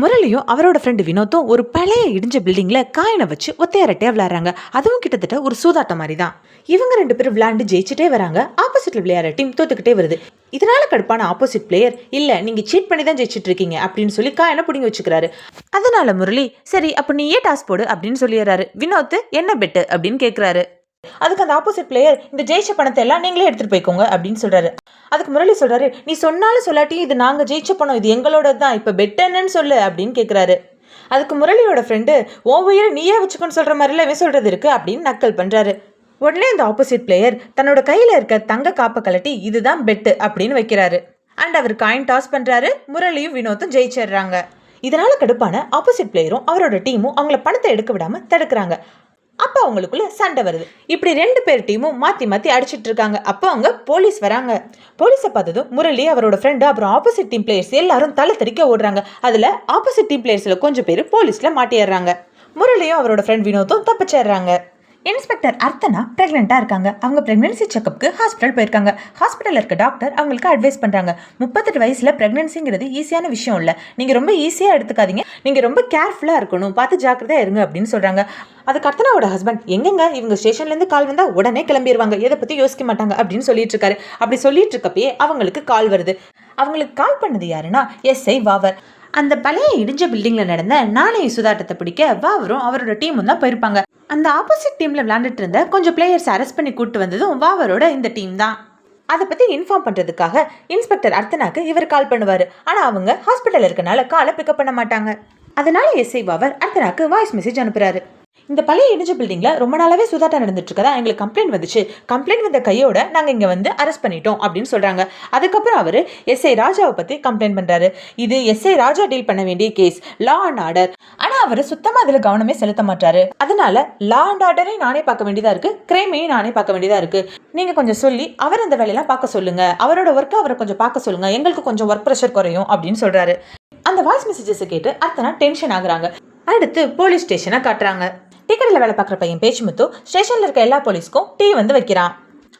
முரளியும் அவரோட ஃப்ரெண்டு வினோத்தும் ஒரு பழைய இடிஞ்ச பில்டிங்ல காயினை வச்சு ஒத்தையரட்டையா விளையாடுறாங்க. அதுவும் கிட்டத்தட்ட ஒரு சூதாட்டம் மாதிரி தான் இவங்க ரெண்டு பேரும் விளையாண்டு ஜெயிச்சுட்டே வராங்க. ஆப்போசிட்ல விளையாடுற டீம் தோத்துக்கிட்டே வருது. இதனால கடுப்பான ஆப்போசிட் பிளேயர் இல்ல நீங்க சீட் பண்ணி தான் ஜெயிச்சுட்டு இருக்கீங்க அப்படின்னு சொல்லி காயினை பிடிங்கி வச்சுக்கிறாரு. அதனால முரளி சரி அப்ப நீ ஏன் டாஸ் போடு? அப்படின்னு சொல்லிடுறாரு. வினோத் என்ன பெட்டு அப்படின்னு கேக்குறாரு. அதுக்கு அந்த ஆப்போசிட் பிளேயர் இந்த ஜெயிச்ச பணத்தை எல்லாம் நீங்களே எடுத்துட்டு போய்க்கோங்க அப்படின்னு சொல்றாரு. அதுக்கு முரளி சொல்றாரு நீ சொன்னாலும் சொல்லாட்டியும் இது நாங்க ஜெயிச்ச பணம் இது எங்களோட தான் இப்ப பெட் என்னன்னு சொல்லு அப்படின்னு கேக்குறாரு. அதுக்கு முரளியோட ஃப்ரெண்டு ஓவியர் உயிரை நீயே வச்சுக்கோன்னு சொல்ற மாதிரிலாம் இவன் சொல்றது இருக்கு அப்படின்னு நக்கல் பண்றாரு. உடனே இந்த ஆப்போசிட் பிளேயர் தன்னோட கையில இருக்க தங்க காப்பை கலட்டி இதுதான் பெட்டு அப்படின்னு வைக்கிறாரு. அண்ட் அவர் காயின் டாஸ் பண்றாரு முரளியும் வினோத்தும் ஜெயிச்சிடுறாங்க. இதனால கடுப்பான ஆப்போசிட் பிளேயரும் அவரோட டீமும் அவங்கள பணத்தை எடுக்க விடாம தடுக்கிறாங்க. அப்போ அவங்களுக்குள்ள சண்டை வருது. இப்படி ரெண்டு பேர் டீமும் மாற்றி மாற்றி அடிச்சிட்டு இருக்காங்க. அப்போ அவங்க போலீஸ் வராங்க. போலீஸை பார்த்ததும் முரளி அவரோட ஃப்ரெண்டு அப்புறம் ஆப்போசிட் டீம் பிளேயர்ஸ் எல்லாரும் தலை தெறிக்க ஓடுறாங்க. அதில் ஆப்போசிட் டீம் பிளேயர்ஸில் கொஞ்சம் பேர் போலீஸில் மாட்டிடுறாங்க முரளியும் அவரோட ஃப்ரெண்ட் வினோத்தும் தப்பிச்சிடுறாங்க. இன்ஸ்பெக்டர் அர்த்தனா ப்ரெக்னெண்ட்டாக இருக்காங்க. அவங்க ப்ரெக்னென்சி செக்கப்புக்கு ஹாஸ்பிட்டல் போயிருக்காங்க. ஹாஸ்பிட்டலில் இருக்க டாக்டர் அவங்களுக்கு அட்வைஸ் பண்ணுறாங்க முப்பத்தெட்டு வயசில் ப்ரெக்னென்சிங்கிறது ஈஸியான விஷயம் இல்லை. நீங்கள் ரொம்ப ஈஸியாக எடுத்துக்காதீங்க. நீங்கள் ரொம்ப கேர்ஃபுல்லாக இருக்கணும். பார்த்து ஜாக்கிரதையாக இருங்க அப்படின்னு சொல்கிறாங்க அதுக்கு அர்த்தனாவோட ஹஸ்பண்ட் எங்கெங்க? இவங்க ஸ்டேஷன்லேருந்து கால் வந்தால் உடனே கிளம்பிடுவாங்க எதை பற்றி யோசிக்க மாட்டாங்க. அப்படின்னு சொல்லிட்டு இருக்காரு. அப்படி சொல்லிட்டு இருக்கப்பயே அவங்களுக்கு கால் வருது. அவங்களுக்கு கால் பண்ணது யாருன்னா எஸ்ஐ வாவர். அந்த பழைய இடிஞ்ச பில்டிங்ல நடந்த நாணய சுதாட்டத்தை பிடிக்க வாவரும் அவரோட டீமும் தான் போயிருப்பாங்க. அந்த ஆப்போசிட் டீம்ல விளையாண்டுட்டு இருந்த கொஞ்சம் பிளேயர்ஸ் அரெஸ்ட் பண்ணி கூட்டு வந்ததும் வாவரோட இந்த டீம் தான். அதை பத்தி இன்ஃபார்ம் பண்றதுக்காக இன்ஸ்பெக்டர் அர்த்தனாக்கு இவர் கால் பண்ணுவாரு. ஆனா அவங்க ஹாஸ்பிட்டல் இருக்கனால காலை பிக்கப் பண்ண மாட்டாங்க. அதனால எஸ்ஐ வாவர் அர்த்தனாக்கு வாய்ஸ் மெசேஜ் அனுப்புறாரு. இந்த பழைய இடிஞ்ச பில்டிங்கில் ரொம்ப நாளாவே சுதாட்டா நடந்துட்டு இருக்கதா எங்களுக்கு கம்ப்ளைண்ட் வந்துச்சு. கம்ப்ளைண்ட் வந்த கையோட நாங்கள் இங்கே வந்து அரெஸ்ட் பண்ணிட்டோம் அப்படின்னு சொல்கிறாங்க அதுக்கப்புறம் அவர் எஸ்ஐ ராஜாவை பற்றி கம்ப்ளைண்ட் பண்ணுறாரு இது எஸ்ஐ ராஜா டீல் பண்ண வேண்டிய கேஸ் லா அண்ட் ஆர்டர் ஆனால் அவர் சுத்தமாக அதில் கவனமே செலுத்த மாட்டாரு. அதனால லா அண்ட் ஆர்டரையும் நானே பார்க்க வேண்டியதாக இருக்குது கிரைமையும் நானே பார்க்க வேண்டியதாக இருக்கு. நீங்கள் கொஞ்சம் சொல்லி அவர் அந்த வேலையெல்லாம் பார்க்க சொல்லுங்கள் அவரோட ஒர்க்கை அவரை கொஞ்சம் பார்க்க சொல்லுங்கள் எங்களுக்கு கொஞ்சம் ஒர்க் ப்ரெஷர் குறையும் அப்படின்னு சொல்கிறாரு அந்த வாய்ஸ் மெசேஜஸை கேட்டு அர்த்தனா டென்ஷன் ஆகுறாங்க. அடுத்து போலீஸ் ஸ்டேஷனை காட்டுறாங்க. டீ கடையில் வேலை பார்க்குற பையன் பேச்சுமுத்து ஸ்டேஷனில் இருக்க எல்லா போலீஸ்க்கும் டீ வந்து வைக்கிறான்.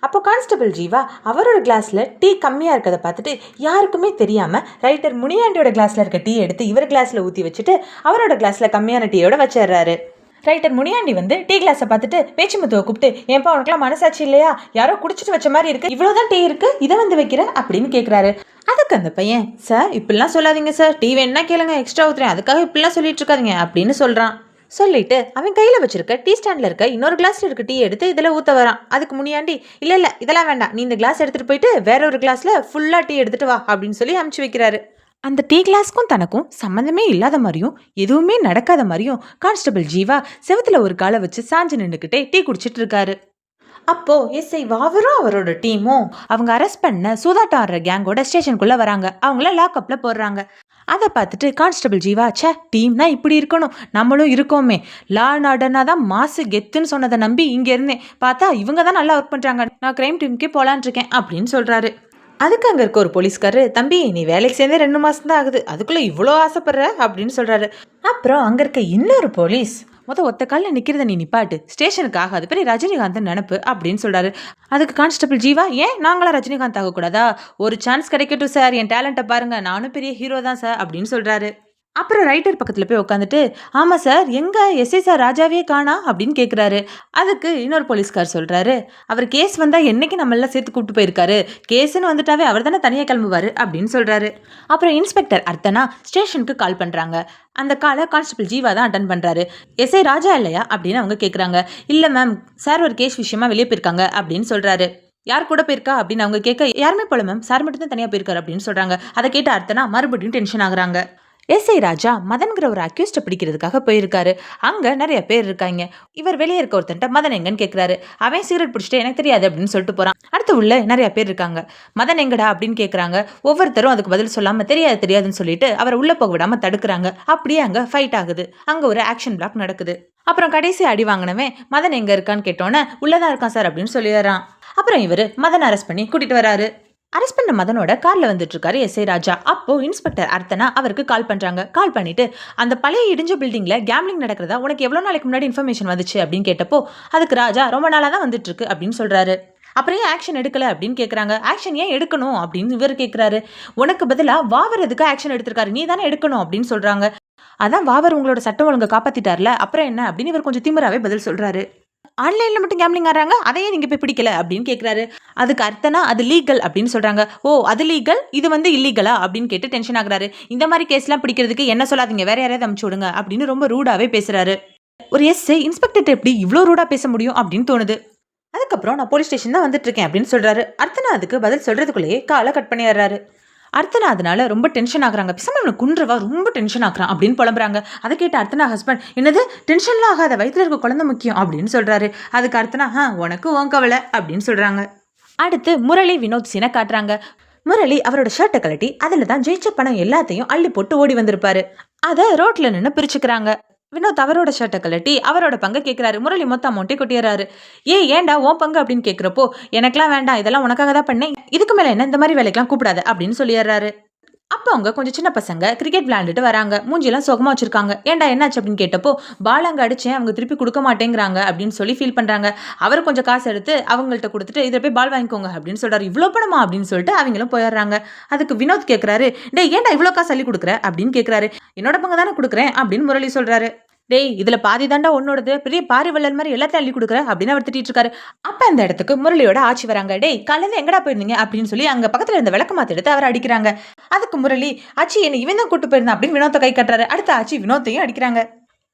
அப்போ கான்ஸ்டபிள் ஜீவா அவரோட கிளாஸில் டீ கம்மியாக இருக்கிறத பார்த்துட்டு யாருக்குமே தெரியாமல் ரைட்டர் முனியாண்டியோட கிளாஸில் இருக்க டீ எடுத்து இவர் கிளாஸில் ஊற்றி வச்சுட்டு அவரோட கிளாஸில் கம்மியான டீயோட வச்சிடுறாரு ரைட்டர் முனியாண்டி வந்து டீ கிளாஸை பார்த்துட்டு பேச்சுமுத்துவை கூப்பிட்டு ஏன்பா உனக்குலாம் மனசாட்சி இல்லையா? யாரோ குடிச்சிட்டு வச்ச மாதிரி இருக்கு. இவ்வளோதான் டீ இருக்கு. இதை வந்து வைக்கிற? அப்படின்னு கேட்குறாரு அதுக்கு அந்த பையன் சார் இப்படிலாம் சொல்லாதீங்க சார். டீ வேணா கேளுங்க. எக்ஸ்ட்ரா ஊத்துறேன். அதுக்காக இப்படிலாம் சொல்லிட்டு இருக்காதீங்க. அப்படின்னு சொல்கிறான் சொல்லிட்டு அவன் கையில் வச்சிருக்க டீ ஸ்டாண்டில் இருக்க இன்னொரு கிளாஸில் இருக்க டீ எடுத்து இதில் ஊற்ற வரான். அதுக்கு முனியாண்டி இல்லை இல்லை இதெல்லாம் வேண்டாம். நீ இந்த கிளாஸ் எடுத்துகிட்டு போயிட்டு வேற ஒரு கிளாஸில் ஃபுல்லாக டீ எடுத்துகிட்டு வா அப்படின்னு சொல்லி அமுச்சு வைக்கிறாரு. அந்த டீ கிளாஸ்க்கும் தனக்கும் சம்மந்தமே இல்லாத மாதிரியும் எதுவுமே நடக்காத மாதிரியும் கான்ஸ்டபிள் ஜீவா செவுத்துல ஒரு காலை வச்சு சாஞ்சு நின்றுக்கிட்டே டீ குடிச்சிட்டு இருக்காரு. அப்போ எஸ்ஐ வாவரும் அவரோட டீமும் அவங்க அரெஸ்ட் பண்ண சூதாட்டம் ஆடுற கேங்கோட ஸ்டேஷனுக்குள்ள வராங்க. அவங்கள லாக்அப்ல போடுறாங்க. அதை பார்த்துட்டு கான்ஸ்டபிள் ஜீவா ச்சே டீம்னா இப்படி இருக்கணும். நம்மளும் இருக்கோமே. லா நாடனா தான் மாசு கெத்துன்னு சொன்னதை நம்பி இங்கே இருந்தேன். பார்த்தா இவங்க தான் நல்லா ஒர்க் பண்ணுறாங்க நான் கிரைம் டீமுக்கே போகலான் இருக்கேன் அப்படின்னு சொல்கிறாரு அதுக்கு அங்கே இருக்க ஒரு போலீஸ்காரரு தம்பி நீ வேலைக்கு சேர்ந்தே ரெண்டு மாதம் தான் ஆகுது. அதுக்குள்ளே இவ்வளோ ஆசைப்படுற? அப்படின்னு சொல்கிறாரு அப்புறம் அங்கே இருக்க இன்னொரு போலீஸ் மொத்த ஒத்த காலில் நிற்கிறத நீ நிப்பாட்டு. ஸ்டேஷனுக்கு ஆகாது பெரிய ரஜினிகாந்த் நினப்பு அப்படின்னு சொல்கிறாரு அதுக்கு கான்ஸ்டபிள் ஜீவா ஏன் நாங்களாம் ரஜினிகாந்த் ஆகக்கூடாதா? ஒரு சான்ஸ் கிடைக்கட்டும் சார். என் டேலண்ட்டை பாருங்கள் நானும் பெரிய ஹீரோ தான் சார். அப்படின்னு சொல்கிறாரு அப்புறம் ரைட்டர் பக்கத்தில் போய் உட்காந்துட்டு ஆமாம் சார் எங்கே எஸ்ஐ சார் ராஜாவே காணா? அப்படின்னு கேட்குறாரு அதுக்கு இன்னொரு போலீஸ்கார் சொல்கிறாரு அவர் கேஸ் வந்தால் என்றைக்கு நம்மளாம் சேர்த்து கூப்பிட்டு போயிருக்காரு? கேஸ்ன்னு வந்துட்டாவே அவர் தானே தனியாக கிளம்புவார்? அப்படின்னு சொல்கிறாரு அப்புறம் இன்ஸ்பெக்டர் அர்த்தனா ஸ்டேஷனுக்கு கால் பண்ணுறாங்க அந்த காலை கான்ஸ்டபிள் ஜீவா தான் அட்டன் பண்ணுறாரு எஸ்ஐ ராஜா இல்லையா? அப்படின்னு அவங்க கேட்குறாங்க இல்லை மேம் சார் ஒரு கேஸ் விஷயமா வெளியே போயிருக்காங்க அப்படின்னு சொல்கிறாரு யார் கூட போயிருக்கா? அப்படின்னு அவங்க கேட்க யாருமே போல மேம் சார் மட்டும் தான் தனியாக போயிருக்காரு அப்படின்னு சொல்கிறாங்க அதை கேட்டு அர்த்தனா மறுபடியும் டென்ஷன் ஆகுறாங்க. எஸ்ஐ ராஜா மதன்கிற ஒரு அக்யூஸ்டை பிடிக்கிறதுக்காக போயிருக்காரு. அங்கே நிறைய பேர் இருக்காங்க. இவர் வெளியே இருக்க ஒருத்தன்ட்ட மதன் எங்கன்னு கேட்குறாரு அவன் சிகரெட் பிடிச்சிட்டு எனக்கு தெரியாது அப்படின்னு சொல்லிட்டு போகிறான் அடுத்து உள்ள நிறைய பேர் இருக்காங்க. மதன் எங்கடா? அப்படின்னு கேட்குறாங்க ஒவ்வொருத்தரும் அதுக்கு பதில் சொல்லாமல் தெரியாது தெரியாதுன்னு சொல்லிட்டு அவரை உள்ளே போக விடாமல் தடுக்கிறாங்க. அப்படியே அங்கே ஃபைட் ஆகுது. அங்கே ஒரு ஆக்ஷன் பிளாக் நடக்குது. அப்புறம் கடைசி அடி வாங்கினவன் மதன் எங்கே இருக்கான்னு கேட்டோன்னே உள்ளதான் இருக்கான் சார் அப்படின்னு சொல்லிடுறான். அப்புறம் இவர் மதன் அரெஸ்ட் பண்ணி கூட்டிட்டு வராரு. அரெஸ்ட் பண்ண மதனோட கார்ல வந்துட்டு இருக்காரு எஸ்ஐ ராஜா. அப்போ இன்ஸ்பெக்டர் அர்த்தனா அவருக்கு கால் பண்றாங்க. கால் பண்ணிட்டு அந்த பழைய இடிஞ்ச பில்டிங்ல கேம்லிங் நடக்கிறதா? உனக்கு எவ்வளவு நாளைக்கு முன்னாடி இன்ஃபர்மேஷன் வந்துச்சு? அப்படின்னு கேட்டப்போ அதுக்கு ராஜா ரொம்ப நாளா தான் வந்துட்டு இருக்கு அப்படின்னு சொல்றாரு. அப்புறம் ஏன் ஆக்ஷன் எடுக்கல அப்படின்னு கேட்குறாங்க ஆக்ஷன் ஏன் எடுக்கணும்? அப்படின்னு இவர் கேட்குறாரு உனக்கு பதிலாக வாவரதுக்கு ஆக்ஷன் எடுத்திருக்காரு? நீ தானே எடுக்கணும் அப்படின்னு சொல்கிறாங்க அதான் வாவர் உங்களோட சட்டம் ஒழுங்கை காப்பாற்றிட்டார்ல அப்புறம் என்ன? அப்படின்னு இவர் கொஞ்சம் திமிராவே பதில் சொல்கிறாரு ஆன்லைனில் மட்டும் கேம்லிங் ஆடுறாங்க? அதையே நீங்கள் போய் பிடிக்கல அப்படின்னு கேட்குறாரு அதுக்கு அர்த்தனா அது லீகல் அப்படின்னு சொல்கிறாங்க ஓ அது லீகல் இது வந்து இல்லீகலா அப்படின்னு கேட்டு டென்ஷன் ஆகுறாரு. இந்த மாதிரி கேஸ்லாம் பிடிக்கிறதுக்கு என்ன சொல்லாதீங்க? வேற யாரையாவது அமுச்சு விடுங்க அப்படின்னு ரொம்ப ரூடாகவே பேசுகிறாரு ஒரு எஸ் இன்ஸ்பெக்டர் எப்படி இவ்வளோ ரூடாக பேச முடியும் அப்படின்னு தோணுது. அதுக்கப்புறம் நான் போலீஸ் ஸ்டேஷன் தான் வந்துட்டு இருக்கேன் அப்படின்னு சொல்கிறாரு அர்த்தனா அதுக்கு பதில் சொல்கிறதுக்குள்ளேயே காலை கட் பண்ணிடுறாரு. அர்த்தனா அதனால ரொம்ப டென்ஷன் ஆகுறாங்க. பிசாம இவனை குன்றவா ரொம்ப டென்ஷன் ஆகுறான் அப்படின்னு புலம்புறாங்க. அதை கேட்ட அர்த்தனா ஹஸ்பண்ட் என்னது? டென்ஷன்லாம் ஆகாத வயிற்றுல இருக்க குழந்தை முக்கியம் அப்படின்னு சொல்றாரு. அதுக்கு அர்த்தனா ஆ உனக்கு உன் கவலை அப்படின்னு சொல்றாங்க. அடுத்து முரளி வினோத் சீனை காட்டுறாங்க. முரளி அவரோட ஷர்ட்டை கழட்டி அதில் தான் ஜெயிச்ச பணம் எல்லாத்தையும் அள்ளி போட்டு ஓடி வந்திருப்பாரு. அதை ரோட்டில் நின்று பிரிச்சுக்கிறாங்க. வினோத் அவரோட ஷர்ட்டை கழட்டி அவரோட பங்கை கேட்குறாரு முரளி மொத்த அமௌண்ட்டே கொட்டிடுறாரு. ஏ ஏன்டா ஓ பங்கு அப்படின்னு கேட்குறப்போ எனக்கெல்லாம் வேண்டாம் இதெல்லாம் உனக்காக தான் பண்ணேன். இதுக்கு மேலே என்ன இந்த மாதிரி வேலைக்கெல்லாம் கூப்பிடாது அப்படின்னு சொல்லிடுறாரு. அப்போ அவங்க கொஞ்சம் சின்ன பசங்க கிரிக்கெட் விளையாண்டுட்டு வராங்க. மூஞ்சிலாம் சுகமாக வச்சிருக்காங்க. ஏன்டா என்னாச்சு அப்படின்னு கேட்டப்போ பால் அங்கே அடிச்சேன் அவங்க திருப்பி கொடுக்க மாட்டேங்கிறாங்க அப்படின்னு சொல்லி ஃபீல் பண்ணுறாங்க அவர் கொஞ்சம் காசு எடுத்து அவங்கள்ட்ட கொடுத்துட்டு இதில் போய் பால் வாங்கிக்கோங்க அப்படின்னு சொல்கிறாரு இவ்வளோ பணமா அப்படின்னு சொல்லிட்டு அவங்களும் போயிடுறாங்க. அதுக்கு வினோத் கேட்குறாரு டேய் ஏன்டா இவ்வளோ காசு அள்ளி கொடுக்குற? அப்படின்னு கேட்குறாரு என்னோட பங்கு தானே கொடுக்குறேன் அப்படின்னு முரளி சொல்கிறாரு டேய் இதில் பாதி தாண்டா உன்னோடது. பெரிய பாரி வள்ளல் மாதிரி எல்லாத்தையும் அள்ளி கொடுக்குற அப்படின்னு அவர் திட்டிட்டு இருக்காரு. அப்போ அந்த இடத்துக்கு முரளியோட ஆட்சி வராங்க. டேய் காலையில் எங்கடா போயிருந்தீங்க அப்படின்னு சொல்லி அங்கே பக்கத்தில் இருந்த விளக்க மாற்றி எடுத்து அவர் அடிக்கிறாங்க. அதுக்கு முரளி ஆச்சி என்னை இவன் தான் கூட்டு போயிருந்தான் அப்படின்னு வினோத்தை கை கட்டுறாரு. அடுத்த ஆச்சி வினோத்தையும் அடிக்கிறாங்க.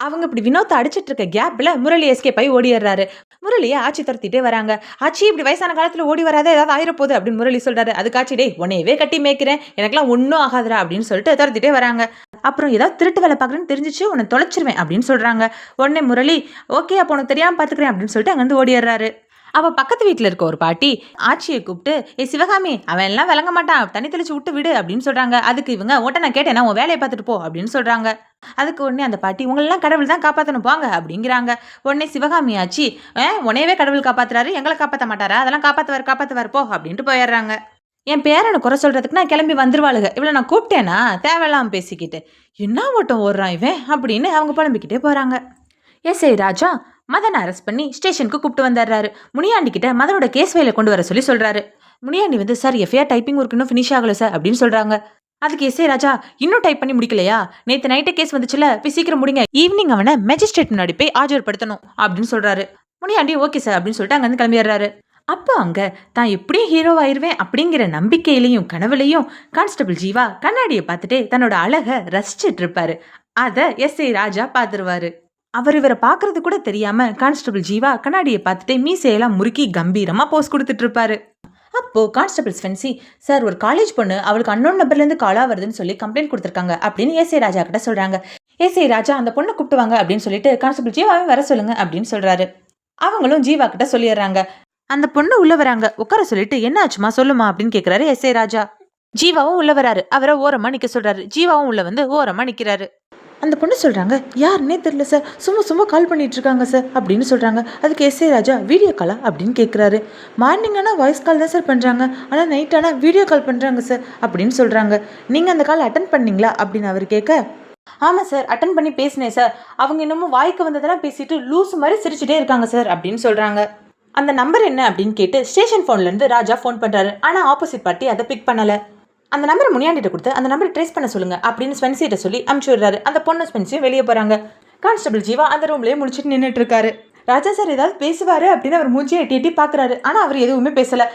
அவங்க இப்படி வினோத்தை அடிச்சிட்டு இருக்க கேப்ல முரளி எஸ்கேப் ஆகி ஓடிடுறாரு முரளியை ஆச்சி துரத்திட்டே வராங்க. ஆச்சி இப்படி வயசான காலத்தில் ஓடி வராத ஏதாவது ஆயிரப்போகுது அப்படின்னு முரளி சொல்றாரு. அதுக்காச்சி டே உன்னையவே கட்டி மேய்க்கிறேன். எனக்குலாம் ஒன்றும் ஆகாதுடா அப்படின்னு சொல்லிட்டு துரத்திட்டே வராங்க. அப்புறம் ஏதாவது திருட்டு வேலை பார்க்குறேன்னு தெரிஞ்சிச்சு உன்னை தொலைச்சிருவேன் அப்படின்னு சொல்கிறாங்க உடனே முரளி ஓகே அப்போ உனக்கு தெரியாமல் பார்த்துக்கிறேன் அப்படின்னு சொல்லிட்டு அங்கேருந்து ஓடிடுறாரு அவள் பக்கத்து வீட்டில் இருக்க ஒரு பாட்டி ஆச்சியை கூப்பிட்டு ஏ சிவகாமி அவன் எல்லாம் விளங்க மாட்டான். தண்ணி தெளிச்சு விட்டு விடு அப்படின்னு சொல்கிறாங்க அதுக்கு இவங்க ஓட்ட நான் கேட்டேன் உன் வேலையை பார்த்துட்டு போ அப்படின்னு சொல்கிறாங்க அதுக்கு உடனே அந்த பாட்டி உங்களெல்லாம் கடவுள் தான் காப்பாற்றணும் போங்க அப்படிங்கிறாங்க. உடனே சிவகாமி ஆச்சி "ஏ, உன்னையவே கடவுள் காப்பாத்துறாரு எங்களை காப்பாற்ற மாட்டாரா? அதெல்லாம் காப்பாற்றுவார் காப்பாற்றுவார் போ அப்படின்ட்டு போயிடுறாங்க. என் பேரனை குறை சொல்கிறதுக்கு நான் கிளம்பி வந்துருவாளுங்க இவ்வளோ நான் கூப்பிட்டேனா? தேவையில்லாமல் பேசிக்கிட்டு. என்ன ஓட்டம் ஓடுறான் இவன்? அப்படின்னு அவங்க புலம்பிக்கிட்டே போகிறாங்க எஸ்ஐ ராஜா மதனை அரெஸ்ட் பண்ணி ஸ்டேஷனுக்கு கூப்பிட்டு வந்துடுறாரு. முனியாண்டிக்கிட்ட மதனோட கேஸ் ஃபைலை கொண்டு வர சொல்லி சொல்கிறாரு முனியாண்டி வந்து சார் எஃப்ஐஆர் டைப்பிங் ஒர்க் இன்னும் ஃபினிஷ் ஆகலை சார் அப்படின்னு சொல்கிறாங்க அதுக்கு எஸ்ஐ ராஜா இன்னும் டைப் பண்ணி முடிக்கலையா? நேற்று நைட்டே கேஸ் வந்துச்சுல போய் சீக்கிரம் முடிங்க. ஈவினிங் அவனை மேஜிஸ்ட்ரேட் முன்னாடி போய் ஆஜர்படுத்தணும் அப்படின்னு சொல்கிறாரு முனியாண்டி ஓகே சார் அப்படின்னு சொல்லிட்டு அங்கேருந்து கிளம்பிடுறாரு. அப்போ அங்கே தான் எப்படியும் ஹீரோ ஆயிருவேன் அப்படிங்கிற நம்பிக்கையிலையும் கனவுலையும் கான்ஸ்டபிள் ஜீவா கண்ணாடியை பார்த்துட்டு தன்னோட அழகை ரசிச்சிட்டு இருப்பாரு. அதை எஸ்ஐ ராஜா பார்த்துருவாரு அவர் இவரை பார்க்கறது கூட தெரியாம கான்ஸ்டபிள் ஜீவா கண்ணாடியை பார்த்துட்டு மீசையெல்லாம் முறுக்கி கம்பீரமா போஸ் கொடுத்துட்டு இருப்பாரு. அப்போ கான்ஸ்டபிள் ஸ்வென்சி சார் ஒரு காலேஜ் பொண்ணு அவளுக்கு அன்னோன் நம்பர்லேருந்து காலா வருதுன்னு சொல்லி கம்ப்ளைண்ட் கொடுத்துருக்காங்க அப்படின்னு ஏசை ராஜா கிட்ட சொல்றாங்க. ஏசை ராஜா அந்த பொண்ணை கூப்பிட்டுவாங்க அப்படின்னு சொல்லிட்டு கான்ஸ்டபிள் ஜீவாவை வர சொல்லுங்க அப்படின்னு சொல்றாரு. அவங்களும் ஜீவா கிட்ட சொல்லிடுறாங்க. அந்த பொண்ணு உள்ள வராங்க. உட்கார சொல்லிட்டு என்ன ஆச்சுமா சொல்லுமா அப்படின்னு கேக்குறாரு எஸ்ஐ ராஜா. ஜீவாவும் உள்ள வராரு. அவரை ஓரமா நிக்க சொல்றாரு. ஜீவாவும் உள்ள வந்து ஓரமா நிக்கிறாரு. அந்த பொண்ணு சொல்றாங்க யாருன்னே தெரியல சார். சும்மா சும்மா கால் பண்ணிட்டு இருக்காங்க சார் அப்படின்னு சொல்றாங்க. அதுக்கு எஸ்ஏ ராஜா வீடியோ காலா அப்படின்னு கேட்குறாரு மார்னிங் ஆனால் வாய்ஸ் கால் தான் சார் பண்றாங்க. ஆனால் நைட் ஆனால் வீடியோ கால் பண்றாங்க சார் அப்படின்னு சொல்றாங்க. நீங்க அந்த கால் அட்டன் பண்ணீங்களா? அப்படின்னு அவர் கேட்க ஆமாம் சார். அட்டன் பண்ணி பேசினேன் சார். அவங்க இன்னமும் வாய்க்கு வந்ததெல்லாம் பேசிட்டு லூஸ் மாதிரி சிரிச்சுட்டே இருக்காங்க சார் அப்படின்னு சொல்றாங்க. அந்த நம்பர் என்ன அப்படின்னு கேட்டு ஸ்டேஷன் ஃபோன்லேருந்து ராஜா ஃபோன் பண்ணுறாரு ஆனால் ஆப்போசிட் பார்ட்டி அதை பிக் பண்ணலை. அந்த நம்பரை முனியாண்டிட்ட கொடுத்து அந்த நம்பரை ட்ரேஸ் பண்ண சொல்லுங்க அப்படின்னு ஸ்பென்சிட்ட சொல்லி அனுப்பிச்சி விடுறாரு. அந்த பொண்ணு ஸ்பென்சியும் வெளியே போகிறாங்க கான்ஸ்டபிள் ஜீவா அந்த ரூம்லேயே முடிச்சுட்டு நின்றுட்டு இருக்காரு. ராஜா சார் ஏதாவது பேசுவார் அப்படின்னு அவர் மூஞ்சியை எட்டி எட்டி பார்க்குறாரு ஆனால் அவர் எதுவுமே பேசலை.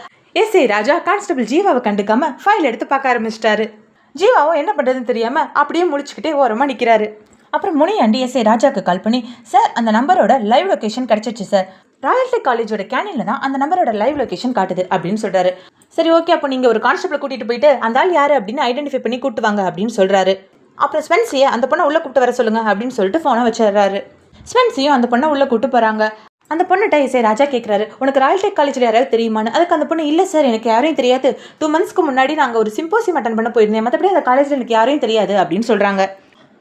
எஸ் ஏ ராஜா கான்ஸ்டபிள் ஜீவாவை கண்டுக்காம ஃபைல் எடுத்து பார்க்க ஆரம்பிச்சிட்டாரு. ஜீவாவும் என்ன பண்ணுறதுன்னு தெரியாமல் அப்படியே முடிச்சுக்கிட்டே ஓரமாக நிற்கிறாரு அப்புறம் முனியாண்டி எஸ்ஐ ராஜாவுக்கு கால் பண்ணி சார் அந்த நம்பரோட லைவ் லொக்கேஷன் கிடச்சிச்சு சார் ராயல்டி காலேஜோட கேனில் தான் அந்த நம்பரோட லைவ் லொக்கேஷன் காட்டுது அப்படின்னு சொல்கிறாரு சரி ஓகே அப்போ நீங்கள் ஒரு கான்ஸ்டபிள் கூட்டிகிட்டு போயிட்டு அந்த ஆள் யார் அப்படின்னு ஐடென்டிஃபை பண்ணி கூட்டு வாங்க அப்படின்னு சொல்கிறாரு அப்புறம் ஸ்வென்சியை அந்த பொண்ணை உள்ளே கூப்பிட்டு வர சொல்லுங்க அப்படின்னு சொல்லிட்டு ஃபோனை வச்சிடுறாரு. ஸ்வென்சியும் அந்த பொண்ணை உள்ளே கூப்பிட்டு போகிறாங்க அந்த பொண்ணுகிட்ட இசை ராஜா கேட்குறாரு உனக்கு ராயல்டெக் காலேஜில் யாராவது தெரியுமான்னு? அதுக்கு அந்த பொண்ணு இல்லை சார் எனக்கு யாரையும் தெரியாது. டூ மந்த்ஸ்க்கு முன்னாடி நாங்கள் ஒரு சிம்போசியம் அட்டன் பண்ண போயிருந்தேன் மற்றபடி அந்த காலேஜில் எனக்கு யாரையும் தெரியாது அப்படின்னு சொல்கிறாங்க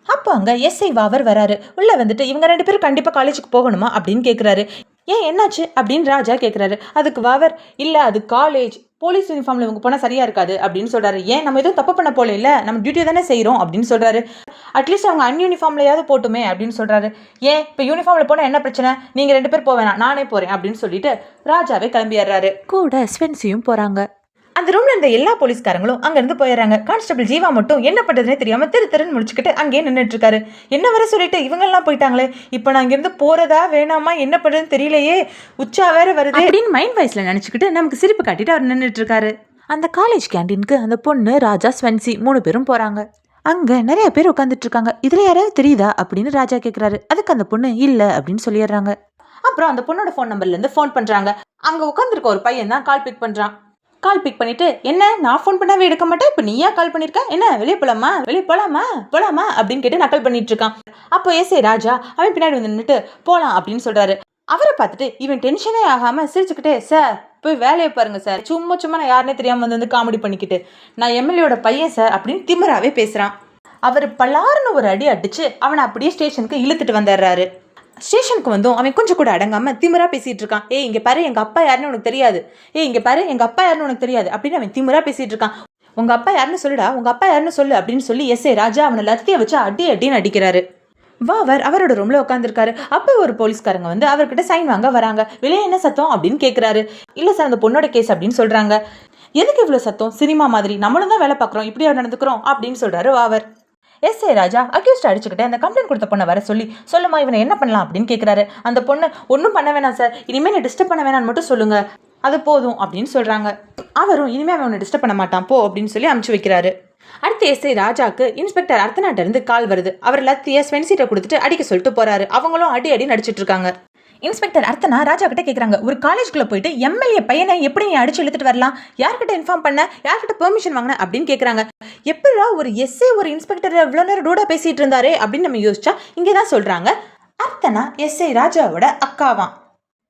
அப்போ அங்கே எஸ்ஐ வாவர் வராரு. உள்ளே வந்துட்டு இவங்க ரெண்டு பேரும் கண்டிப்பாக காலேஜுக்கு போகணுமா? அப்படின்னு கேட்குறாரு ஏன் என்னாச்சு அப்படின்னு ராஜா கேட்குறாரு அதுக்கு வாவர் இல்லை அது காலேஜ் போலீஸ் யூனிஃபார்மில் இவங்க போனால் சரியாக இருக்காது அப்படின்னு சொல்கிறாரு ஏன்? நம்ம எதுவும் தப்பு பண்ண போல இல்லை. நம்ம டியூட்டி தானே செய்கிறோம் அப்படின்னு சொல்கிறாரு அட்லீஸ்ட் அவங்க அன்யூனிஃபார்ம்லையாவது போட்டுமே அப்படின்னு சொல்கிறாரு ஏன்? இப்போ யூனிஃபார்மில் போனால் என்ன பிரச்சனை? நீங்கள் ரெண்டு பேர் போவேணா நானே போகிறேன் அப்படின்னு சொல்லிட்டு ராஜாவே கிளம்பிடுறாரு கூட ஸ்வென்சியும் போகிறாங்க அந்த ரூம்ல இருந்த எல்லா போலீஸ்காரங்களும் அங்க இருந்து போயிடுறாங்க. கான்ஸ்டபிள் ஜீவா மட்டும் என்ன பண்றதுனே தெரியாம திரு திருன்னு முடிச்சுக்கிட்டு அங்கேயே நின்றுட்டு இருக்காரு என்ன வர சொல்லிட்டு இவங்க எல்லாம் போயிட்டாங்களே? இப்போ நான் இங்கிருந்து போறதா வேணாமா? என்ன பண்றதுன்னு தெரியலையே. உச்சா வேற வருது. அப்படின்னு மைண்ட் வாய்ஸ்ல நினைச்சுக்கிட்டு நமக்கு சிரிப்பு காட்டிட்டு அவர் நின்றுட்டு இருக்காரு அந்த காலேஜ் கேண்டீனுக்கு அந்த பொண்ணு ராஜா ஸ்வென்சி மூணு பேரும் போறாங்க. அங்க நிறைய பேர் உட்காந்துட்டு இருக்காங்க இதுல யாராவது தெரியுதா? அப்படின்னு ராஜா கேக்குறாரு. அதுக்கு அந்த பொண்ணு இல்ல அப்படின்னு சொல்லிடுறாங்க. அப்புறம் அந்த பொண்ணோட ஃபோன் நம்பர்ல இருந்து ஃபோன் பண்றாங்க. அங்க உட்காந்துருக்க ஒரு பையன் தான் கால் பிக் பண்றான். கால் பிக் பண்ணிட்டு என்ன நான் ஃபோன் பண்ணாவே எடுக்க மாட்டேன்? இப்போ நீயா கால் பண்ணிருக்க? என்ன வெளியே போலாமா? வெளியே போலாமா? போலாமா? அப்படின்னு கேட்டு நக்கல் பண்ணிட்டு இருக்கான். அப்போ எஸ் ராஜா அவன் பின்னாடி வந்து நின்றுட்டு போலாம் அப்படின்னு சொல்றாரு. அவரை பார்த்துட்டு இவன் டென்ஷனே ஆகாம சிரிச்சுக்கிட்டே சார் போய் வேலையை பாருங்க சார் சும்மா சும்மா நான் யாருனே தெரியாம வந்து வந்து காமெடி பண்ணிக்கிட்டு நான் எம்எல்ஏட பையன் சார் அப்படின்னு திமிராவே பேசுறான். அவர் பலாருன்னு ஒரு அடி அடிச்சு அவனை அப்படியே ஸ்டேஷனுக்கு இழுத்துட்டு வந்துடுறாரு. ஸ்டேஷனுக்கு வந்தோம். அவன் கொஞ்சம் கூட அடங்காமல் திமுறா பேசிகிட்டு இருக்கான் ஏய் இங்கே பாரு எங்கள் அப்பா யாருன்னு உனக்கு தெரியாது. ஏ இங்கே பாரு எங்கள் அப்பா யாருன்னு உனக்கு தெரியாது. அப்படின்னு அவன் திமுறா பேசிகிட்டு இருக்கான் உங்க அப்பா யாருன்னு சொல்லுடா உங்க அப்பா யாருன்னு சொல்லு அப்படின்னு சொல்லி எஸ் ஏ ராஜா அவனை லத்திய வச்சு அடி அடின்னு அடிக்கிறாரு. வாவர் அவரோட ரூம்ல உட்காந்துருக்காரு அப்போ ஒரு போலீஸ்காரங்க வந்து அவர்கிட்ட சைன் வாங்க வராங்க. வெளியே என்ன சத்தம்? அப்படின்னு கேட்குறாரு இல்ல சார் அந்த பொண்ணோட கேஸ் அப்படின்னு சொல்றாங்க. எதுக்கு இவ்வளவு சத்தம்? சினிமா மாதிரி. நம்மளும் தான் வேலை பார்க்குறோம். இப்படியா நடந்துக்கிறோம் அப்படின்னு சொல்றாரு Vavar. S A Raja accused அடிச்சுக்கிட்டு அந்த கம்ப்ளைண்ட் கொடுத்த பொண்ணை வர சொல்லி சொல்லுமா இவனை என்ன பண்ணலாம்? அப்படின்னு கேட்குறாரு அந்த பொண்ணு ஒன்றும் பண்ண வேணாம் சார் இனிமேல் நீ டிஸ்டர்ப் பண்ண வேணாம்னு மட்டும் சொல்லுங்க. அது போதும் அப்படின்னு சொல்கிறாங்க அவரும் இனிமேல் அவனை டிஸ்டர்ப் பண்ண மாட்டான். போ அப்படின்னு சொல்லி அமுச்சு வைக்கிறாரு. அடுத்து எஸ்ஐ ராஜாக்கு இன்ஸ்பெக்டர் அர்த்தநாட்டிலிருந்து கால் வருது. அவர் லத்தியை ஸ்வென்சீட்டை கொடுத்துட்டு அடிக்க சொல்லிட்டு போறாரு. அவங்களும் அடி அடி நடிச்சிட்டு இருக்காங்க. இன்ஸ்பெக்டர் அர்த்தனா ராஜா கிட்ட கேட்குறாங்க ஒரு காலேஜ்குள்ளே போயிட்டு எம்எல்ஏ பையனை எப்படி நீ அடிச்சு இழுத்துட்டு வரலாம்? யார்கிட்ட இன்ஃபார்ம் பண்ண? யார்கிட்ட பெர்மிஷன் வாங்கின? அப்படின்னு கேட்குறாங்க எப்படிடா ஒரு எஸ்ஏ ஒரு இன்ஸ்பெக்டர் இவ்வளோ நேரம் டூடா பேசிகிட்டு இருந்தாரே? அப்படின்னு நம்ம யோசிச்சா இங்கே தான் சொல்கிறாங்க அர்த்தனா எஸ்ஐ ராஜாவோட அக்காவாம்.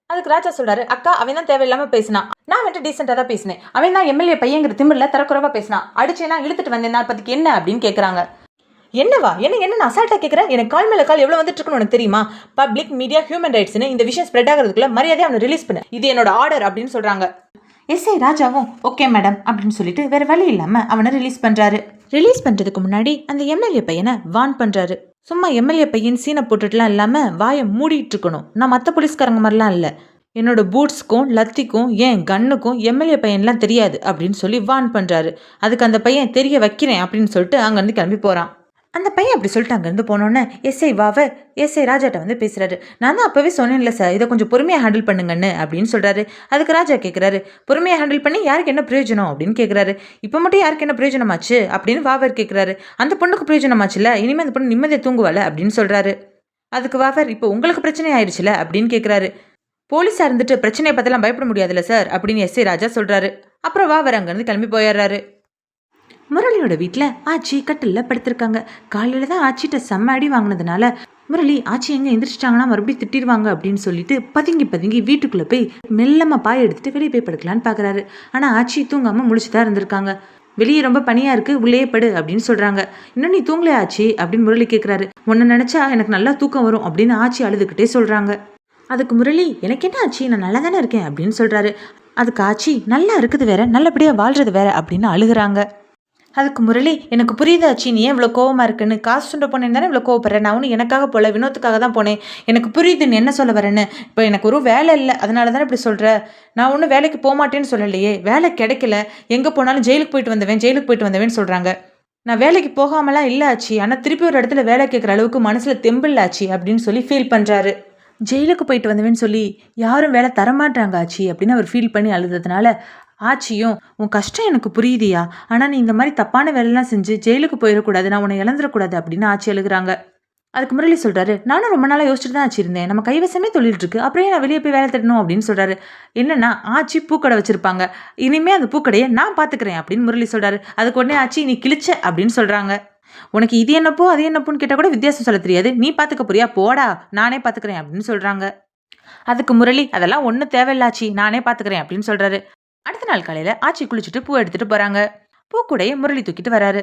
அதுக்கு ராஜா சொல்றாரு அக்கா அவன் தான் தேவையில்லாம பேசினான் நான் வந்துட்டு டீசெண்டாக தான் பேசினேன். அவன் தான் எம்எல்ஏ பையங்கிற திமிரில் தரக்குறவா பேசினான் அடிச்சேனா இழுத்துட்டு வந்தேன் நான் பத்திக்கு என்ன? அப்படின்னு கேட்குறாங்க என்னவா? என்ன என்ன நான் கேட்குறேன் எனக்கு கால் மேலே கால் எவ்வளோ வந்துட்டு இருக்குன்னு உனக்கு தெரியுமா? பப்ளிக் மீடியா ஹியூமன் ரைட்ஸ்னு இந்த விஷயம் ஸ்ப்ரெட் ஆகிறதுக்குள்ள மரியாதையை அவனை ரிலீஸ் பண்ணு. இது என்னோட ஆர்டர் அப்படின்னு சொல்றாங்க. எஸ்ஐ ராஜாவும் ஓகே மேடம் அப்படின்னு சொல்லிட்டு வேற வழி இல்லாமல் அவனை ரிலீஸ் பண்ணுறாரு ரிலீஸ் பண்ணுறதுக்கு முன்னாடி அந்த எம்எல்ஏ பையனை வான் பண்ணுறாரு சும்மா எம்எல்ஏ பையன் சீனை போட்டுட்டுலாம் இல்லாமல் வாயை மூடிட்டு இருக்கணும். நான் மற்ற போலீஸ்காரங்க மாதிரிலாம் இல்லை. என்னோட பூட்ஸ்க்கும் லத்திக்கும் ஏன் கன்னுக்கும் எம்எல்ஏ பையன்லாம் தெரியாது அப்படின்னு சொல்லி வான் பண்ணுறாரு அதுக்கு அந்த பையன் தெரிய வைக்கிறேன் அப்படின்னு சொல்லிட்டு அங்கேருந்து கிளம்பி போகிறான் அந்த பையன் அப்படி சொல்லிட்டு அங்கேருந்து போனோன்னே எஸ்ஐ வாவை எஸ்ஐ ராஜாட்ட வந்து பேசுகிறாரு நான் தான் அப்போவே சொன்னேன்ல சார் இதை கொஞ்சம் பொறுமையாக ஹேண்டில் பண்ணுங்கன்னு அப்படின்னு சொல்கிறாரு அதுக்கு ராஜா கேட்குறாரு பொறுமையாக ஹேண்டில் பண்ணி யாருக்கு என்ன பிரயோஜனம்? அப்படின்னு கேட்குறாரு இப்போ மட்டும் யாருக்கு என்ன பிரயோஜனமாச்சு? அப்படின்னு வாவர் கேட்குறாரு அந்த பொண்ணுக்கு பிரயோஜனமாச்சுல இனிமேல் அந்த பொண்ணு நிம்மதியை தூங்குவாள்? அப்படின்னு சொல்கிறாரு அதுக்கு வாவர் இப்போ உங்களுக்கு பிரச்சனை ஆயிடுச்சுல அப்படின்னு கேட்குறாரு போலீஸாக இருந்துட்டு பிரச்சனையை பார்த்தெல்லாம் பயப்பட முடியாதுல்ல சார் அப்படின்னு எஸ்ஐ ராஜா சொல்கிறாரு அப்புறம் வாவர் அங்கேருந்து கிளம்பி போயிடுறாரு. முரளியோட வீட்டில் ஆச்சி கட்டிலில் படுத்திருக்காங்க. காலையில் தான் ஆச்சிட்ட செம்ம அடி வாங்கினதுனால முரளி ஆச்சி எங்கே எந்திரிச்சிட்டாங்கன்னா மறுபடியும் திட்டிடுவாங்க அப்படின்னு சொல்லிட்டு பதுங்கி பதுங்கி வீட்டுக்குள்ளே போய் மெல்லமாக பாய் எடுத்துட்டு வெளியே போய் படுக்கலான்னு பார்க்குறாரு ஆனால் ஆச்சி தூங்காமல் முழிச்சு தான் இருந்திருக்காங்க. வெளியே ரொம்ப பனியாக இருக்குது உள்ளே படு அப்படின்னு சொல்கிறாங்க இன்னும் நீ தூங்கலையா ஆச்சி? அப்படின்னு முரளி கேட்குறாரு உன்னை நினச்சா எனக்கு நல்லா தூக்கம் வரும் அப்படின்னு ஆச்சி அழுதுகிட்டே சொல்கிறாங்க அதுக்கு முரளி எனக்கு என்ன ஆச்சு? நான் நல்லா தானே இருக்கேன் அப்படின்னு சொல்கிறாரு அதுக்கு ஆச்சி நல்லா இருக்குது வேற நல்லபடியாக வாழ்றது வேற அப்படின்னு அழுகுறாங்க. அதுக்கு முரளி எனக்கு புரியுது ஆச்சி நீ ஏன் இவ்வளோ கோவமாக இருக்குன்னு? காசு சுண்ட போனேன் தானே இவ்வளோ கோவப்படுறேன் நான் ஒன்றும் எனக்காக போல வினோத்துக்காக தான் போனேன். எனக்கு புரியுது நீ என்ன சொல்ல வரேன்னு? இப்போ எனக்கு ஒரு வேலை இல்லை அதனால தானே இப்படி சொல்கிற நான் ஒன்றும் வேலைக்கு போகமாட்டேன்னு சொல்லலையே. வேலை கிடைக்கல. எங்கே போனாலும் ஜெயிலுக்கு போயிட்டு வந்தவன் ஜெயிலுக்கு போயிட்டு வந்தவேன்னு சொல்கிறாங்க நான் வேலைக்கு போகாமலாம் இல்லை ஆச்சி ஆனால் திருப்பி ஒரு இடத்துல வேலை கேட்குற அளவுக்கு மனசில் தெம்பில்ல ஆச்சு அப்படின்னு சொல்லி ஃபீல் பண்ணுறாரு ஜெயிலுக்கு போயிட்டு வந்தவேன்னு சொல்லி யாரும் வேலை தரமாட்டாங்க ஆச்சி அப்படின்னு அவர் ஃபீல் பண்ணி அழுததுனால ஆச்சியும் உன் கஷ்டம் எனக்கு புரியுதியா? ஆனால் நீ இந்த மாதிரி தப்பான வேலைலாம் செஞ்சு ஜெயிலுக்கு போயிடக்கூடாது நான் உன்னை இழந்துடக்கூடாது அப்படின்னு ஆச்சி எழுதுறாங்க அதுக்கு முரளி சொல்றாரு நானும் ரொம்ப நாளாக யோசிச்சுட்டு தான் ஆச்சு இருந்தேன். நம்ம கைவசமே தொழில் இருக்கு அப்புறம் நான் வெளியே போய் வேலை தேடணும்? அப்படின்னு சொல்றாரு. என்னன்னா ஆச்சி பூக்கடை வச்சிருப்பாங்க. இனிமே அந்த பூக்கடையை நான் பாத்துக்கிறேன் அப்படின்னு முரளி சொல்றாரு. அதுக்கு உடனே ஆச்சி நீ கிழிச்ச அப்படின்னு சொல்றாங்க. உனக்கு இது என்னப்போ அது என்னப்போன்னு கேட்டால் கூட வித்தியாசம் சொல்ல தெரியாது. நீ பார்த்துக்க போறியா? போடா. நானே பார்த்துக்கிறேன் அப்படின்னு சொல்கிறாங்க அதுக்கு முரளி அதெல்லாம் ஒன்றும் தேவையில்லாச்சி நானே பார்த்துக்கிறேன் அப்படின்னு சொல்கிறாரு அடுத்த நாள் காலையில் ஆச்சி குளிச்சுட்டு பூ எடுத்துகிட்டு போகிறாங்க பூக்கூடையை முரளி தூக்கிட்டு வராரு.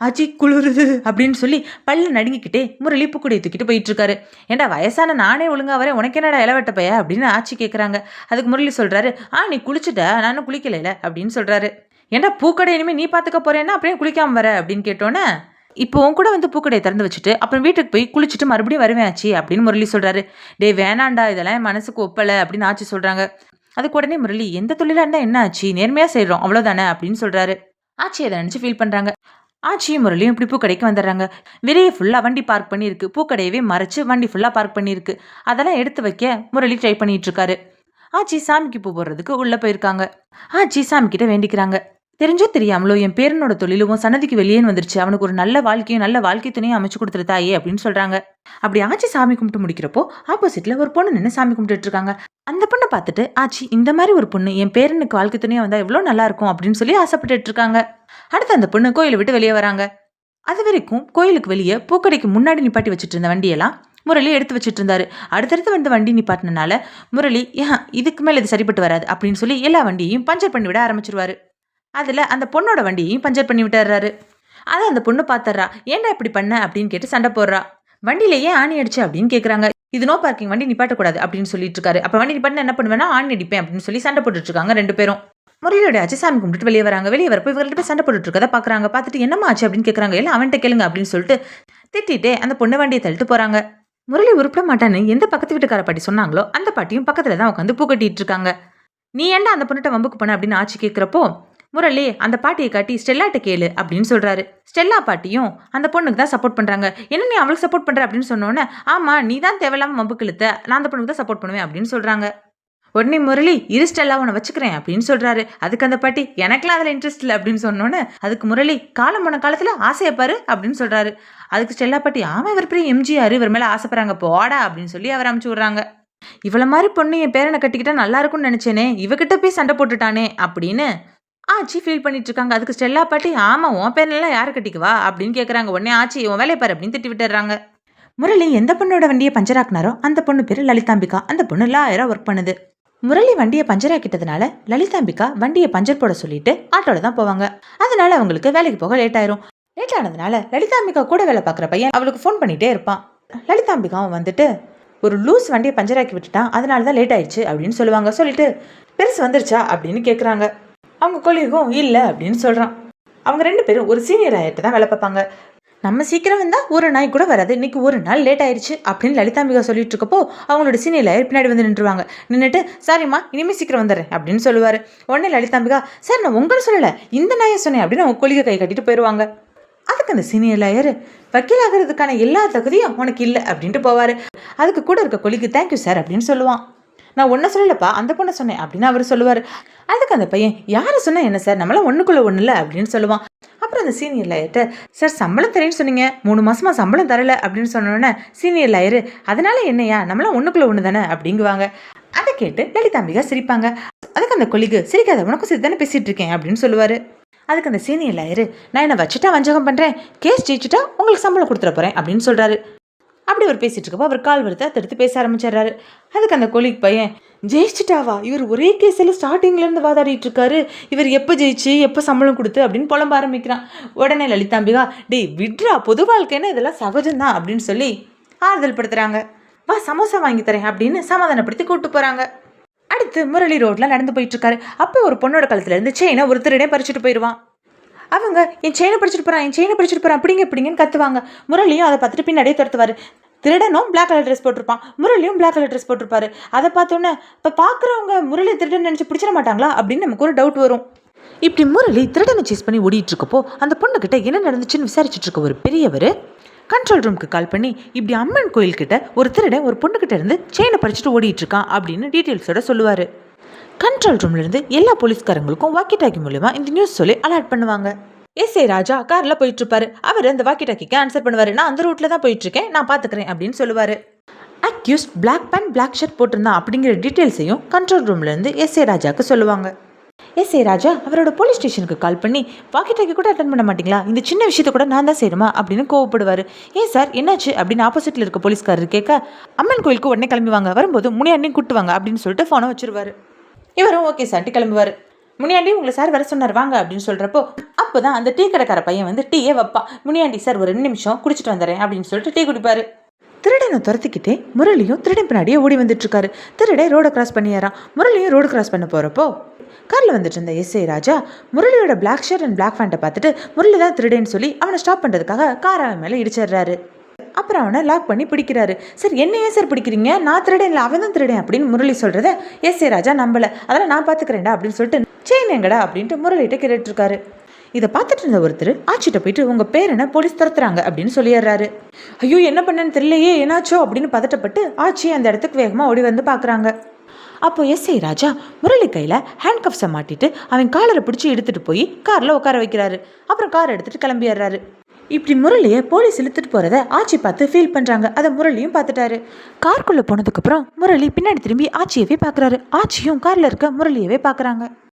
ஆச்சி குளிருது அப்படின்னு சொல்லி பல்ல நடுங்கிக்கிட்டே முரளி பூக்குடையை தூக்கிட்டு போயிட்டு இருக்காரு ஏண்டா வயசான நானே ஒழுங்கா வரேன் உனக்கு என்னடா இளவட்ட பையா அப்படின்னு ஆச்சி கேட்குறாங்க அதுக்கு முரளி சொல்கிறாரு ஆ நீ குளிச்சுட்ட நானும் குளிக்கலைல அப்படின்னு சொல்கிறாரு ஏண்டா பூக்கடை இனிமேல் நீ பார்த்துக்க போறேன்னா அப்படியே குளிக்காம வர? அப்படின்னு கேட்டோன்னே இப்போ உன் கூட வந்து பூக்கடையை திறந்து வச்சுட்டு அப்புறம் வீட்டுக்கு போய் குளிச்சுட்டு மறுபடியும் வருவேன் ஆச்சி அப்படின்னு முரளி சொல்றாரு. டே வேணாண்டா இதெல்லாம் என் மனசுக்கு ஒப்பலை அப்படின்னு ஆச்சி சொல்றாங்க. அதுக்கு உடனே முரளி எந்த தொழிலாக இருந்தால் என்ன ஆச்சு? நேர்மையாக செய்கிறோம் அவ்வளோதானே அப்படின்னு சொல்கிறாரு ஆச்சி அதை நினச்சி ஃபீல் பண்ணுறாங்க ஆச்சியும் முரளியும் இப்படி பூக்கடைக்கு வந்துடுறாங்க. வெளியே ஃபுல்லாக வண்டி பார்க் பண்ணியிருக்கு. பூக்கடையவே மறைச்சு வண்டி ஃபுல்லாக பார்க் பண்ணியிருக்கு. அதெல்லாம் எடுத்து வைக்க முரளி ட்ரை பண்ணிகிட்ருக்காரு ஆச்சி சாமிக்கு பூ போடுறதுக்கு உள்ளே போயிருக்காங்க. ஆச்சி சாமிக்கிட்ட வேண்டிக்கிறாங்க. தெரிஞ்சோ தெரியாமலோ என் பேரனோட தொழிலும் சன்னதிக்கு வெளியேன்னு வந்துருச்சு. அவனுக்கு ஒரு நல்ல வாழ்க்கையும் நல்ல வாழ்க்கை துணையும் அமைச்சு கொடுத்துரு தாயே அப்படின்னு சொல்றாங்க. அப்படி ஆச்சி சாமி கும்பிட்டு முடிக்கிறப்போ ஆப்போசிட்ல ஒரு பொண்ணு நின்று சாமி கும்பிட்டு இருக்காங்க. அந்த பொண்ணை பார்த்துட்டு ஆச்சி இந்த மாதிரி ஒரு பொண்ணு என் பேரனுக்கு வாழ்க்கை துணையா வந்தா எவ்வளோ நல்லா இருக்கும்? அப்படின்னு சொல்லி ஆசைப்பட்டு இருக்காங்க. அடுத்து அந்த பொண்ணு கோயிலை விட்டு வெளியே வராங்க. அது வரைக்கும் கோயிலுக்கு வெளியே பூக்கடைக்கு முன்னாடி நிப்பாட்டி வச்சுட்டு இருந்த வண்டியெல்லாம் முரளி எடுத்து வச்சுட்டு இருந்தாரு. அடுத்தடுத்து வந்து வண்டி நிப்பாட்டினால முரளி ஏன் இதுக்கு மேலே இது சரிப்பட்டு வராது அப்படின்னு சொல்லி எல்லா வண்டியையும் பஞ்சர் பண்ணி விட ஆரம்பிச்சிருவாரு. அதில் அந்த பொண்ணோட வண்டியையும் பஞ்சர் பண்ணி விட்டுறாரு. அதை அந்த பொண்ணு பார்த்துட்றா ஏன்டா இப்படி பண்ண? அப்படின்னு கேட்டு சண்டை போடுறா. வண்டியில ஏன் ஆணி அடிச்சு? அப்படின்னு கேட்குறாங்க இது நோ பார்க்கிங் வண்டி நிப்பாட்டக்கூடாது. அப்படின்னு சொல்லிட்டு இருக்காரு. அப்போ வண்டி நிப்பாட்டினா என்ன பண்ணுவேன்னா ஆணி அடிப்பேன். அப்படின்னு சொல்லி சண்டை போட்டுட்டு இருக்காங்க ரெண்டு பேரும். முரளியோட ஆச்சு சாமி கும்பிட்டுட்டு வெளியே வராங்க. வெளியே வரப்போ இவங்கள்ட்ட போய் சண்டை போட்டுட்டு இருக்கதை பார்க்குறாங்க பார்த்துட்டு என்னம்மா ஆச்சு? அப்படின்னு கேட்குறாங்க எல்லாம் அவன்கிட்ட கேளுங்க. அப்படின்னு சொல்லிட்டு திட்டிட்டு அந்த பொண்ணு வண்டியை தள்ளிட்டு போகிறாங்க முரளி உருப்பிட மாட்டான்னு எந்த பக்கத்து வீட்டுக்கார பாட்டி சொன்னாங்களோ அந்த பாட்டியும் பக்கத்தில் தான் உட்காந்து பூ கட்டிட்டு இருக்காங்க. நீ ஏன்டா அந்த பொண்ணுகிட்ட வம்புக்கு போன? அப்படின்னு ஆச்சு கேட்குறப்போ முரளி அந்த பாட்டியை காட்டி ஸ்டெல்லாட்ட கேளு அப்படின்னு சொல்றாரு. ஸ்டெல்லா பாட்டியும் அந்த பொண்ணுக்கு தான் சப்போர்ட் பண்றாங்க. என்ன நீ அவளுக்கு சப்போர்ட் பண்ற அப்படின்னு சொன்னோன்னே ஆமா நீ தான் தேவையில்லாம வம்புக்கு இழுத்த நான் அந்த பொண்ணுக்கு தான் சப்போர்ட் பண்ணுவேன் அப்படின்னு சொல்றாங்க. உடனே முரளி இரு ஸ்டெல்லா உன்னை வச்சுக்கிறேன் அப்படின்னு சொல்றாரு. அதுக்கு அந்த பாட்டி எனக்குலாம் அதில் இன்ட்ரெஸ்ட் இல்லை அப்படின்னு சொன்னோன்னே அதுக்கு முரளி காலம் போன காலத்தில் ஆசையை பாரு அப்படின்னு சொல்றாரு. அதுக்கு ஸ்டெல்லா பாட்டி ஆமா இவர் பெரிய எம்ஜிஆர் இவர் மேலே ஆசைப்படுறாங்க போடா அப்படின்னு சொல்லி அவர் அமுச்சு விடுறாங்க. இவள மாதிரி பொண்ணு என் பேரனை கட்டிக்கிட்டா நல்லா இருக்கும்னு நினைச்சேனே இவகிட்ட போய் சண்டை போட்டுட்டானே அப்படின்னு ஆச்சி ஃபீல் பண்ணிட்டு இருக்காங்க அதுக்கு ஸ்டெல்லா பாட்டி ஆமாம் உன் பேரெல்லாம் யார் கட்டிக்குவா? அப்படின்னு கேட்குறாங்க உடனே ஆச்சி உன் வேலையை பாரு அப்படின்னு திட்டி விட்டுறாங்க முரளி எந்த பொண்ணோட வண்டியை பஞ்சர் ஆக்குனாரோ அந்த பொண்ணு பேர் லலிதாம்பிகா. அந்த பொண்ணு லாயரா ஒர்க் பண்ணுது. முரளி வண்டியை பஞ்சர் ஆக்கிட்டதுனால லலிதாம்பிகா வண்டியை பஞ்சர் போட சொல்லிட்டு ஆட்டோல தான் போவாங்க. அதனால அவங்களுக்கு வேலைக்கு போக லேட் ஆயிரும். லேட் ஆனதுனால லலிதாம்பிகா கூட வேலை பார்க்குற பையன் அவளுக்கு ஃபோன் பண்ணிட்டே இருப்பான். லலிதாம்பிகாவும் வந்துட்டு ஒரு லூஸ் வண்டியை பஞ்சர் ஆக்கி விட்டுட்டான். அதனால தான் லேட் ஆயிடுச்சு அப்படின்னு சொல்லுவாங்க. சொல்லிட்டு பெருசு வந்துருச்சா? அப்படின்னு கேட்குறாங்க அவங்க கொலிகும் இல்லை அப்படின்னு சொல்கிறான் அவங்க ரெண்டு பேரும் ஒரு சீனியர் ஆகிட்டு தான் வேலை பார்ப்பாங்க. நம்ம சீக்கிரம் வந்தால் ஒரு நாய் கூட வராது. இன்னைக்கு ஒரு நாள் லேட் ஆயிடுச்சு அப்படின்னு லலிதாம்பிகா சொல்லிட்டு இருக்கப்போ அவங்களோட சீனியர் லாயர் பின்னாடி வந்து நின்றுவாங்க. நின்றுட்டு சாரிம்மா இனிமேல் சீக்கிரம் வந்துடுறேன் அப்படின்னு சொல்லுவார். உடனே லலிதாம்பிகா சார் நான் உங்களை சொல்லலை. இந்த நாயை சொன்னேன் அப்படின்னு அவங்க கொலிகை கை கட்டிட்டு போயிடுவாங்க அதுக்கு அந்த சீனியர் லாயர் வக்கீல் ஆகிறதுக்கான எல்லா தகுதியும் உனக்கு இல்லை அப்படின்ட்டு போவார். அதுக்கு கூட இருக்க கொலிக்கு தேங்க்யூ சார் அப்படின்னு சொல்லுவான். நான் ஒன்றை சொல்லலப்பா அந்த பொண்ணை சொன்னேன் அப்படின்னு அவர் சொல்லுவார். அதுக்கு அந்த பையன் யாரை சொன்னால் என்ன சார்? நம்மளாம் ஒன்றுக்குள்ள ஒன்றும் இல்லை அப்படின்னு சொல்லுவான். அப்புறம் அந்த சீனியர் லாயர்கிட்ட சார் சம்பளம் தரேன்னு சொன்னீங்க. மூணு மாதமாக சம்பளம் தரல அப்படின்னு சொன்னோன்னே சீனியர் லாயர் அதனால என்னையா? நம்மளாம் ஒன்றுக்குள்ள ஒன்று தானே? அப்படிங்குவாங்க. அதை கேட்டு லலிதாம்பிகா சிரிப்பாங்க. அதுக்கு அந்த கொலிக்கு சிரிக்காத உனக்கும் சரி தானே பேசிட்டு இருக்கேன் அப்படின்னு சொல்லுவார். அதுக்கு அந்த சீனியர் லாயர் நான் என்னை வச்சுட்டா வஞ்சகம் பண்ணுறேன் கேஸ் ஜெயிச்சுட்டா உங்களுக்கு சம்பளம் கொடுத்துட போகிறேன் அப்படின்னு சொல்கிறாரு அப்படி அவர் பேசிகிட்டு இருக்கப்போ அவர் கால் வருத்த தடுத்து பேச ஆரம்பிச்சிடுறாரு. அதுக்கு அந்த கொலிக் பையன் ஜெயிச்சிட்டாவா? இவர் ஒரே கேஸில் ஸ்டார்டிங்லேருந்து வாதாடிட்டு இருக்காரு. இவர் எப்போ ஜெயிச்சு எப்போ சம்பளம் கொடுத்து? அப்படின்னு புலம்ப ஆரம்பிக்கிறான். உடனே லலிதாம்பிகா டேய் விட்ரா பொது வாழ்க்கைன்னு இதெல்லாம் சகஜம்தான். அப்படின்னு சொல்லி ஆறுதல் படுத்துகிறாங்க வா சமோசா வாங்கி தரேன். அப்படின்னு சமாதானப்படுத்தி கூப்பிட்டு போகிறாங்க அடுத்து முரளி ரோட்டில் நடந்து போயிட்டு இருக்காரு. அப்போ ஒரு பொண்ணோட கழுத்துலேருந்து செயினை ஒரு திருடே பறிச்சுட்டு போயிடுவான் அவங்க என் செயினை பிடிச்சிட்டு போகிறான் என் செயினை பிடிச்சிட்டு போகிறான் அப்படிங்க இப்படிங்கன்னு கத்துவாங்க. முரளியும் அதை பார்த்துட்டு பின்னாடியே துரத்துவார் திருடனும் பிளாக் கலர் ட்ரெஸ் போட்டிருப்பான். முரளியும் பிளாக் கலர் ட்ரெஸ் போட்டிருப்பாரு. அதை பார்த்தோன்னே இப்போ பார்க்குறவங்க முரளி திருடன் நினச்சி பிடிச்சிட மாட்டாங்களா? அப்படின்னு நமக்கு ஒரு டவுட் வரும். இப்படி முரளி திருடனை சேஸ் பண்ணி ஓடிட்டு இருக்கப்போ அந்த பொண்ணுக்கிட்ட என்ன நடந்துச்சுன்னு விசாரிச்சுட்டு இருக்க ஒரு பெரியவர் கண்ட்ரோல் ரூமுக்கு கால் பண்ணி இப்படி அம்மன் கோயில்கிட்ட ஒரு திருடன் ஒரு பொண்ணுக்கிட்ட இருந்து செயினை பறிச்சுட்டு ஓடிட்டு இருக்கான் அப்படின்னு டீட்டெயில்ஸோட சொல்லுவார். கண்ட்ரோல் ரூம்லேருந்து எல்லா போலீஸ்காரங்களுக்கும் வாக்கி டாக்கி மூலயமா இந்த நியூஸ் சொல்லி அலர்ட் பண்ணுவாங்க. எஸ் ஏ ராஜா காரில் போயிட்டுருப்பாரு. அவர் அந்த வாக்கி டாக்கிக்கு ஆன்சர் பண்ணுவார். நான் அந்த ரூட்டில் தான் போயிட்டுருக்கேன். நான் பார்த்துக்கிறேன் அப்படின்னு சொல்லுவார். Accused black pant black shirt போட்டிருந்தான் அப்படிங்கிற டீட்டெயில்ஸையும் கண்ட்ரோல் ரூம்லேருந்து எஸ் ஏ ராஜாவுக்கு சொல்லுவாங்க. எஸ் ஏ ராஜா அவரோட போலீஸ் ஸ்டேஷனுக்கு கால் பண்ணி வாக்கி டாக்கி கூட அட்டன் பண்ண மாட்டீங்களா? இந்த சின்ன விஷயத்த கூட நான் தான் செய்யணுமா? அப்படின்னு கோவப்படுவார். ஏன் சார் என்னாச்சு? அப்படின்னு ஆப்போசிட்டில் இருக்க போலீஸ்காரர் கேட்க அம்மன் கோயிலுக்கு உடனே கிளம்பி வாங்க வரும்போது முனியாண்டியும் கூட்டுவாங்க. அப்படின்னு சொல்லிட்டு ஃபோனை வச்சிருவாரு. இவரும் ஓகே சார்ட்டு கிளம்புவார். முனியாண்டி உங்களை சார் வர சொன்னார் வாங்க அப்படின்னு சொல்கிறப்போ அப்போ தான் அந்த டீ கடைக்கார பையன் வந்து டீயே வைப்பா. முனியாண்டி சார் ஒரு ரெண்டு நிமிஷம் குடிச்சிட்டு வந்துடுறேன் அப்படின்னு சொல்லிட்டு டீ குடிப்பாரு. திருடனை துரத்திக்கிட்டே முரளியும் திருடன் பின்னாடியே ஓடி வந்துட்டு இருக்காரு. திருடே ரோடை கிராஸ் பண்ணியாரான் முரளியும் ரோடு கிராஸ் பண்ண போகிறப்போ காரில் வந்துட்டு இருந்த எஸ்ஐ ராஜா முரளியோட பிளாக் ஷர்ட் அண்ட் பிளாக் ஃபேண்ட்டை பார்த்துட்டு முரளி தான் திருடேன்னு சொல்லி அவனை ஸ்டாப் பண்ணுறதுக்காக கார் அவன் மேலே இடிச்சிடுறாரு. அப்புறம் அவனை லாக் பண்ணி பிடிக்கிறாரு. சார் என்ன ஏன் சார் பிடிக்கிறீங்க? நான் திருடேன் இல்லை அவன் தான் திருடேன் அப்படின்னு முரளி சொல்கிறத எஸ். ஏ. ராஜா நம்பல. அதெல்லாம் நான் பார்த்துக்கிறேன்டா அப்படின்னு சொல்லிட்டு செயின் எங்கடா? அப்படின்ட்டு முரளிகிட்ட கேட்டுட்ருக்காரு. இதை பார்த்துட்டு இருந்த ஒருத்தர் ஆச்சிட்ட போயிட்டு உங்கள் பேர் என்ன போலீஸ் துரத்துறாங்க அப்படின்னு சொல்லிடுறாரு ஐயோ என்ன பண்ணேன்னு தெரியலையே என்னாச்சோ அப்படின்னு பதட்டப்பட்டு ஆச்சி அந்த இடத்துக்கு வேகமாக ஓடி வந்து பார்க்குறாங்க அப்போ எஸ்ஐ ராஜா முரளி கையில் ஹேண்ட் கப்ஸை மாட்டிட்டு அவன் காலரை பிடிச்சி எடுத்துட்டு போய் காரில் உட்கார வைக்கிறாரு. அப்புறம் கார் எடுத்துட்டு கிளம்பிடுறாரு இப்படி முரளியை போலீஸ் இழுத்துட்டு போகிறத ஆச்சி பார்த்து ஃபீல் பண்ணுறாங்க அதை முரளியும் பார்த்துட்டாரு. கார்க்குள்ளே போனதுக்கப்புறம் முரளி பின்னாடி திரும்பி ஆச்சியவே பார்க்குறாரு. ஆச்சியும் காரில் இருக்க முரளியவே பார்க்குறாங்க.